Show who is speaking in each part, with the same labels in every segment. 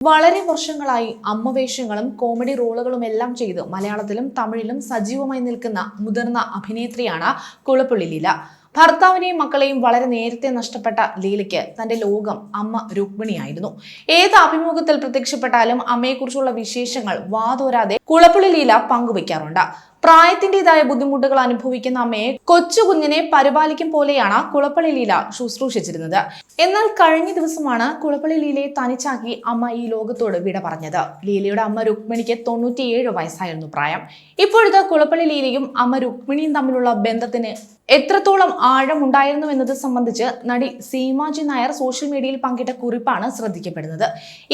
Speaker 1: വളരെ വർഷങ്ങളായി അമ്മവേഷങ്ങളും കോമഡി റോളുകളും എല്ലാം ചെയ്ത് മലയാളത്തിലും തമിഴിലും സജീവമായി നിൽക്കുന്ന മുതിർന്ന അഭിനേത്രിയാണ് കുളപ്പുള്ളി ലീല. ഭർത്താവിനെയും മക്കളെയും വളരെ നേരത്തെ നഷ്ടപ്പെട്ട ലീലയ്ക്ക് തന്റെ ലോകം അമ്മ രുക്മിണിയായിരുന്നു. ഏത് അഭിമുഖത്തിൽ പ്രത്യക്ഷപ്പെട്ടാലും അമ്മയെക്കുറിച്ചുള്ള വിശേഷങ്ങൾ വാതോരാതെ കുളപ്പുള്ളി ലീല പങ്കുവയ്ക്കാറുണ്ട്. പ്രായത്തിന്റെതായ ബുദ്ധിമുട്ടുകൾ അനുഭവിക്കുന്ന അമ്മയെ കൊച്ചു കുഞ്ഞിനെ പരിപാലിക്കും പോലെയാണ് കുളപ്പള്ളി ലീല ശുശ്രൂഷിച്ചിരുന്നത്. എന്നാൽ കഴിഞ്ഞ ദിവസമാണ് കുളപ്പള്ളി ലീലയെ തനിച്ചാക്കി അമ്മ ഈ ലോകത്തോട് വിട പറഞ്ഞത്. ലീലയുടെ അമ്മ രുക്മിണിക്ക് തൊണ്ണൂറ്റിയേഴ് വയസ്സായിരുന്നു പ്രായം. ഇപ്പോഴത്തെ കുളപ്പള്ളി ലീലയും അമ്മ രുക്മിണിയും തമ്മിലുള്ള ബന്ധത്തിന് എത്രത്തോളം ആഴമുണ്ടായിരുന്നു എന്നത് സംബന്ധിച്ച് നടി സീമാജി നായർ സോഷ്യൽ മീഡിയയിൽ പങ്കിട്ട കുറിപ്പാണ് ശ്രദ്ധിക്കപ്പെടുന്നത്.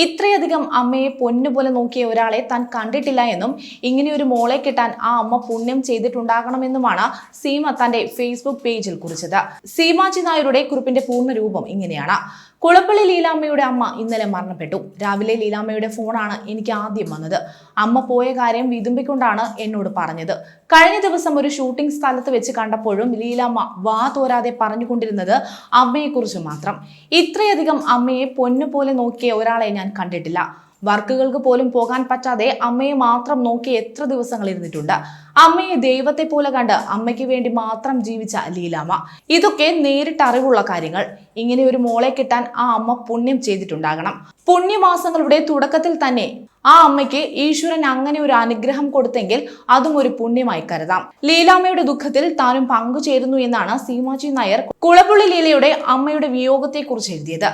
Speaker 1: ഇത്രയധികം അമ്മയെ പൊന്നുപോലെ നോക്കിയ ഒരാളെ താൻ കണ്ടിട്ടില്ല എന്നും ഇങ്ങനെയൊരു മോളെ കിട്ടാൻ ആ അമ്മ പുണ്യം ചെയ്തിട്ടുണ്ടാകണമെന്നുമാണ് സീമ തന്റെ ഫേസ്ബുക്ക് പേജിൽ കുറിച്ചത്. സീമാജി നായരുടെ കുറിപ്പിന്റെ പൂർണ രൂപം ഇങ്ങനെയാണ്. കുളപ്പള്ളി ലീലാമ്മയുടെ അമ്മ ഇന്നലെ മരണപ്പെട്ടു. രാവിലെ ലീലാമ്മയുടെ ഫോണാണ് എനിക്ക് ആദ്യം വന്നത്. അമ്മ പോയ കാര്യം വിതുമ്പിക്കൊണ്ടാണ് എന്നോട് പറഞ്ഞത്. കഴിഞ്ഞ ദിവസം ഒരു ഷൂട്ടിംഗ് സ്ഥലത്ത് വെച്ച് കണ്ടപ്പോഴും ലീലാമ്മ വാ തോരാതെ പറഞ്ഞുകൊണ്ടിരുന്നത് അമ്മയെക്കുറിച്ച് മാത്രം. ഇത്രയധികം അമ്മയെ പൊന്നുപോലെ നോക്കിയ ഒരാളെ ഞാൻ കണ്ടിട്ടില്ല. വർക്കുകൾക്ക് പോലും പോകാൻ പറ്റാതെ അമ്മയെ മാത്രം നോക്കി എത്ര ദിവസങ്ങൾ ഇരുന്നിട്ടുണ്ട്. അമ്മയെ ദൈവത്തെ പോലെ കണ്ട് അമ്മയ്ക്ക് വേണ്ടി മാത്രം ജീവിച്ച ലീലാമ്മ. ഇതൊക്കെ നേരിട്ട് അറിവുള്ള കാര്യങ്ങൾ. ഇങ്ങനെ ഒരു മോളെ കിട്ടാൻ ആ അമ്മ പുണ്യം ചെയ്തിട്ടുണ്ടാകണം. പുണ്യമാസങ്ങളുടെ തുടക്കത്തിൽ തന്നെ ആ അമ്മയ്ക്ക് ഈശ്വരൻ അങ്ങനെ ഒരു അനുഗ്രഹം കൊടുത്തെങ്കിൽ അതും ഒരു പുണ്യമായി കരുതാം. ലീലാമ്മയുടെ ദുഃഖത്തിൽ താനും പങ്കുചേരുന്നു എന്നാണ് സീമാജി നായർ കുളപ്പള്ളി ലീലയുടെ അമ്മയുടെ വിയോഗത്തെ കുറിച്ച് എഴുതിയത്.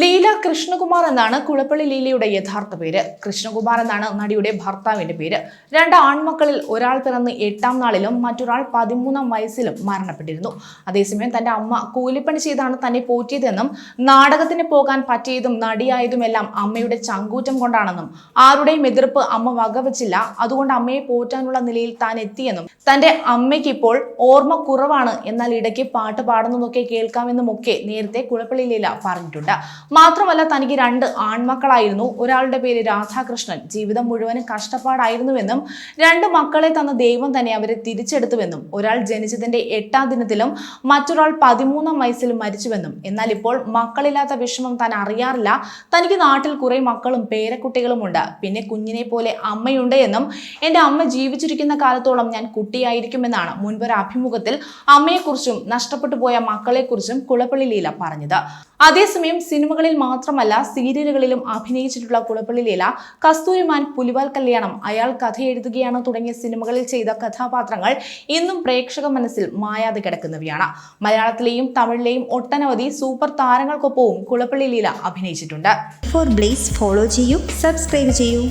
Speaker 1: ലീല കൃഷ്ണകുമാർ എന്നാണ് കുളപ്പള്ളി ലീലയുടെ യഥാർത്ഥ പേര്. കൃഷ്ണകുമാർ എന്നാണ് നടിയുടെ ഭർത്താവിന്റെ പേര്. രണ്ട് ആൺമക്കളിൽ ഒരാൾ പിറന്ന് എട്ടാം നാളിലും മറ്റൊരാൾ പതിമൂന്നാം വയസ്സിലും മരണപ്പെട്ടിരുന്നു. അതേസമയം തന്റെ അമ്മ കൂലിപ്പണി ചെയ്താണ് തന്നെ പോറ്റിയതെന്നും നാടകത്തിന് പോകാൻ പറ്റിയതും നടിയായതുമെല്ലാം അമ്മയുടെ ചങ്കൂറ്റം കൊണ്ടാണെന്നും ആരുടെയും എതിർപ്പ് അമ്മ വകവച്ചില്ല. അതുകൊണ്ട് അമ്മയെ പോറ്റാനുള്ള നിലയിൽ താൻ എത്തിയെന്നും തന്റെ അമ്മയ്ക്ക് ഇപ്പോൾ ഓർമ്മ കുറവാണ് എന്നാൽ ഇടയ്ക്ക് പാട്ട് പാടുന്നതൊക്കെ കേൾക്കാമെന്നും ഒക്കെ നേരത്തെ കുളപ്പള്ളി ലീല പറഞ്ഞിട്ടുണ്ട്. മാത്രമല്ല തനിക്ക് രണ്ട് ആൺമക്കളായിരുന്നു. ഒരാളുടെ പേര് രാധാകൃഷ്ണൻ. ജീവിതം മുഴുവനും കഷ്ടപ്പാടായിരുന്നുവെന്നും രണ്ട് മക്കളെ തന്ന ദൈവം തന്നെ അവരെ തിരിച്ചെടുത്തുവെന്നും ഒരാൾ ജനിച്ചതിന്റെ എട്ടാം ദിനത്തിലും മറ്റൊരാൾ പതിമൂന്നാം വയസ്സിലും മരിച്ചുവെന്നും. എന്നാൽ ഇപ്പോൾ മക്കളില്ലാത്ത വിഷമം താൻ അറിയാറില്ല. തനിക്ക് നാട്ടിൽ കുറെ മക്കളും പേരക്കുട്ടികളും ഉണ്ട് പിന്നെ കുഞ്ഞിനെ പോലെ അമ്മയുണ്ട് എന്നും എന്റെ അമ്മ ജീവിച്ചിരിക്കുന്ന കാലത്തോളം ഞാൻ കുട്ടിയായിരിക്കുമെന്നാണ് മുൻപൊരു അഭിമുഖത്തിൽ അമ്മയെക്കുറിച്ചും നഷ്ടപ്പെട്ടു പോയ മക്കളെക്കുറിച്ചും കുളപ്പള്ളി ലീല പറഞ്ഞത്. അതേസമയം സിനിമകളിൽ മാത്രമല്ല സീരിയലുകളിലും അഭിനയിച്ചിട്ടുള്ള കുളപ്പള്ളി ലീല കസ്തൂരിമാൻ പുലിവാൽ കല്യാണം അയാൾ കഥ എഴുതുകയാണ് തുടങ്ങിയ സിനിമകളിൽ ചെയ്ത കഥാപാത്രങ്ങൾ ഇന്നും പ്രേക്ഷക മനസ്സിൽ മായാതെ കിടക്കുന്നവയാണ്. മലയാളത്തിലെയും തമിഴിലെയും ഒട്ടനവധി സൂപ്പർ താരങ്ങൾക്കൊപ്പവും കുളപ്പള്ളി ലീല അഭിനയിച്ചിട്ടുണ്ട്.
Speaker 2: ഫോർ ബ്ലേസ് ഫോളോ ചെയ്യൂ സബ്സ്ക്രൈബ് ചെയ്യൂ.